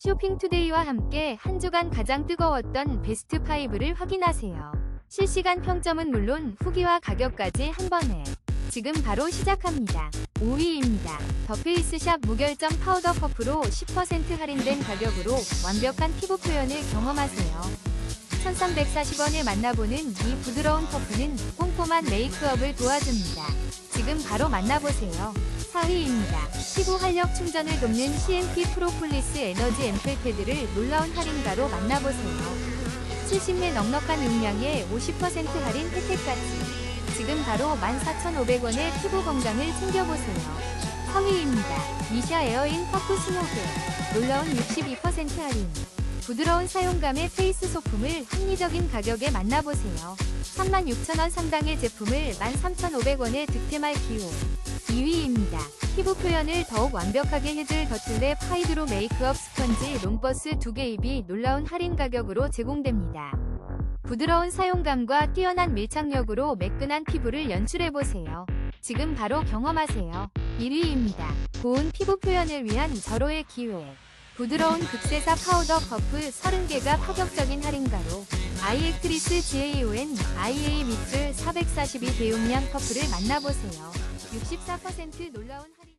쇼핑투데이와 함께 한 주간 가장 뜨거웠던 베스트 5를 확인하세요. 실시간 평점은 물론 후기와 가격까지 한 번에 지금 바로 시작합니다. 5위입니다. 더 페이스샵 무결점 파우더 퍼프로 10% 할인된 가격으로 완벽한 피부 표현을 경험하세요. 1340원에 만나보는 이 부드러운 퍼프는 꼼꼼한 메이크업을 도와줍니다. 지금 바로 만나보세요. 4위입니다. 피부 활력 충전을 돕는 CMP 프로폴리스 에너지 앰플 패드를 놀라운 할인가로 만나보세요. 70매 넉넉한 용량에 50% 할인 혜택까지. 지금 바로 14,500원의 피부 건강을 챙겨보세요. 4위입니다. 미샤 에어인 퍼프 스모그. 놀라운 62% 할인. 부드러운 사용감의 페이스 소품을 합리적인 가격에 만나보세요. 36,000원 상당의 제품을 13,500원에 득템할 기회. 2위입니다. 피부 표현을 더욱 완벽하게 해줄 더틀랩 하이드로 메이크업 스펀지 롱버스 2개 입이 놀라운 할인 가격으로 제공됩니다. 부드러운 사용감과 뛰어난 밀착력으로 매끈한 피부를 연출해보세요. 지금 바로 경험하세요. 1위입니다. 고운 피부 표현을 위한 절호의 기회. 부드러운 극세사 파우더 커프 30개가 파격적인 할인가로 아이액트리스 GAON IA 밑줄 442 대용량 커프를 만나보세요. 64% 놀라운 할인